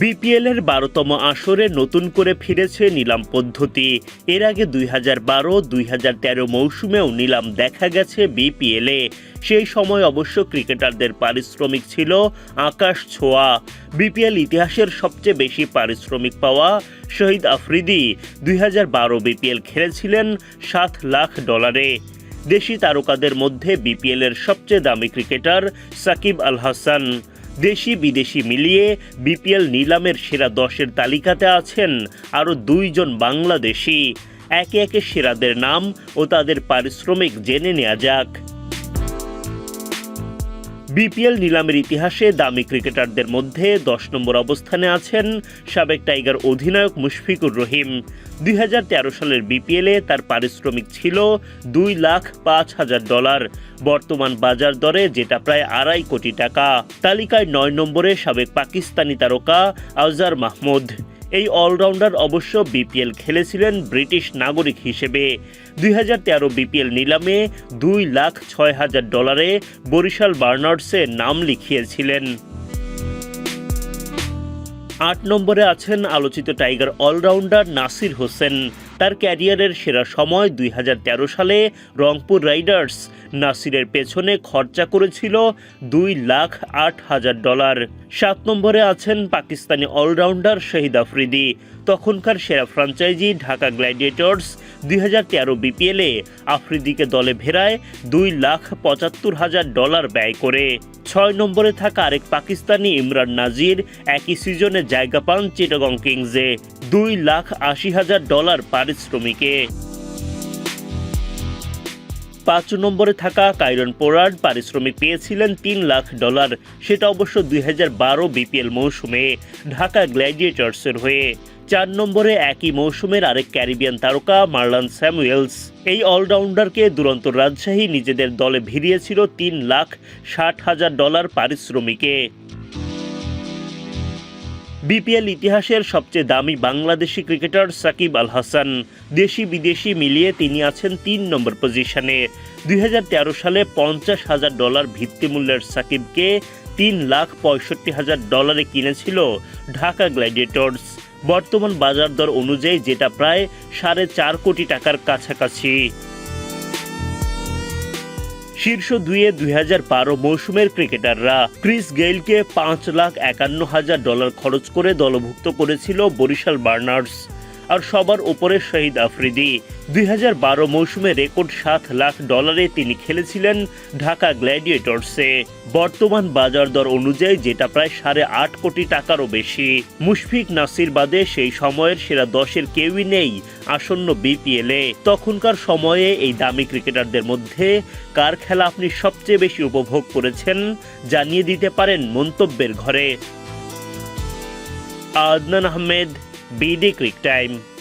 BPL এর বারোতম আসরে নতুন করে ফিরেছে নিলাম পদ্ধতি। এর আগে দুই হাজার বারো, দুই হাজার তেরো মৌসুমেও নিলাম দেখা গেছে বিপিএল। এ সেই সময় অবশ্য ক্রিকেটারদের পারিশ্রমিক ছিল আকাশ ছোঁয়া। বিপিএল ইতিহাসের সবচেয়ে বেশি পারিশ্রমিক পাওয়া শহীদ আফ্রিদি। দুই হাজার বারো বিপিএল খেলেছিলেন সাত লাখ ডলারে। দেশি তারকাদের মধ্যে বিপিএল এর সবচেয়ে দামি ক্রিকেটার সাকিব আল হাসান। দেশি বিদেশি মিলিয়ে বিপিএল নিলামের সেরা দশের তালিকাতে আছেন আরও দুইজন বাংলাদেশি। একে একে সেরাদের নাম ও তাদের পারিশ্রমিক জেনে নেওয়া যাক। বিপিএল নিলামের ইতিহাসে দামি ক্রিকেটারদের মধ্যে দশ নম্বর অবস্থানে আছেন সাবেক টাইগার অধিনায়ক মুশফিকুর রহিম। দুই হাজার তেরো সালের বিপিএলে তার পারিশ্রমিক ছিল দুই লাখ পাঁচ হাজার ডলার। বর্তমান বাজার দরে যেটা প্রায় আড়াই কোটি টাকা। তালিকায় নয় নম্বরে সাবেক পাকিস্তানি তারকা আউজার মাহমুদ। এই অলরাউন্ডার অবশ্য বিপিএল খেলেছিলেন ব্রিটিশ নাগরিক হিসেবে। দুই হাজার তেরো বিপিএল নিলামে দুই লাখ ছয় হাজার ডলারে বরিশাল বার্নার্সে নাম লিখিয়েছিলেন। আট নম্বরে আছেন আলোচিত টাইগার অলরাউন্ডার নাসির হোসেন। তার ক্যারিয়ারের সেরা সময় দুই হাজার তেরো সালে রংপুর রাইডার্স। নাসিরের পেছনে খরচা করেছিল দুই লাখ আট হাজার ডলার। সাত নম্বরে আছেন পাকিস্তানি অলরাউন্ডার শহীদ আফ্রিদি। তখনকার সেরা ফ্রাঞ্চাইজি ঢাকা গ্ল্যাডিয়েটর্স দুই হাজার তেরো বিপিএলে আফ্রিদিকে দলে ভেড়ায় দুই লাখ পঁচাত্তর হাজার ডলার ব্যয় করে। ছয় নম্বরে থাকা আরেক পাকিস্তানি ইমরান নাজির একই সিজনে জায়গা পান চিটাগং কিংসে। দুই লাখ আশি হাজার ডলার পারিশ্রমিকে পাঁচ নম্বরে থাকা কাইরন পোরার্ড পারিশ্রমিক পেয়েছিলেন তিন লাখ ডলার। সেটা অবশ্য দুই হাজার বারো বিপিএল মৌসুমে ঢাকা গ্ল্যাডিয়েটার্সের হয়ে। চার নম্বরে একই মৌসুমের আরেক ক্যারিবিয়ান তারকা মার্লান স্যামুয়েলস। এই অলরাউন্ডারকে দুরন্ত রাজশাহী নিজেদের দলে ভিড়িয়েছিল তিন লাখ ষাট হাজার ডলার পারিশ্রমিকে। বিপিএল ইতিহাসের সবচেয়ে দামি বাংলাদেশি ক্রিকেটার সাকিব আল হাসান। দেশি বিদেশি মিলিয়ে তিনি আছেন তিন নম্বর পজিশনে। দুই হাজার তেরো সালে পঞ্চাশ হাজার ডলার ভিত্তিমূল্যের সাকিবকে তিন লাখ পঁয়ষট্টি হাজার ডলারে কিনেছিল ঢাকা গ্ল্যাডিয়েটর্স বর্তমান বাজার দর অনুযায়ী যেটা প্রায় সাড়ে চার কোটি টাকার কাছাকাছি। শীর্ষ দুইয়ে দুই হাজার বারো মৌসুমের ক্রিকেটাররা ক্রিস গেইলকে পাঁচ লাখ একান্ন হাজার ডলার খরচ করে দলভুক্ত করেছিল বরিশাল বার্নার্স। আর সবার ওপরে শহীদ আফ্রিদি। দুই হাজার বারো মৌসুমে রেকর্ড সাত লাখ ডলারে তিনি খেলেছিলেন ঢাকা গ্ল্যাডিয়েটর্সে। বর্তমান বাজার দর অনুযায়ী যেটা প্রায় সাড়ে আট কোটি টাকারও বেশি। মুশফিক নাসির বাদে সেই সময়ের সেরা দশের কেউই নেই আসন্ন বিপিএলে তখনকার সময়ে এই দামি ক্রিকেটারদের মধ্যে কার খেলা আপনি সবচেয়ে বেশি উপভোগ করেছেন জানিয়ে দিতে পারেন মন্তব্যের ঘরে। Adnan Ahmed BD Quick Time.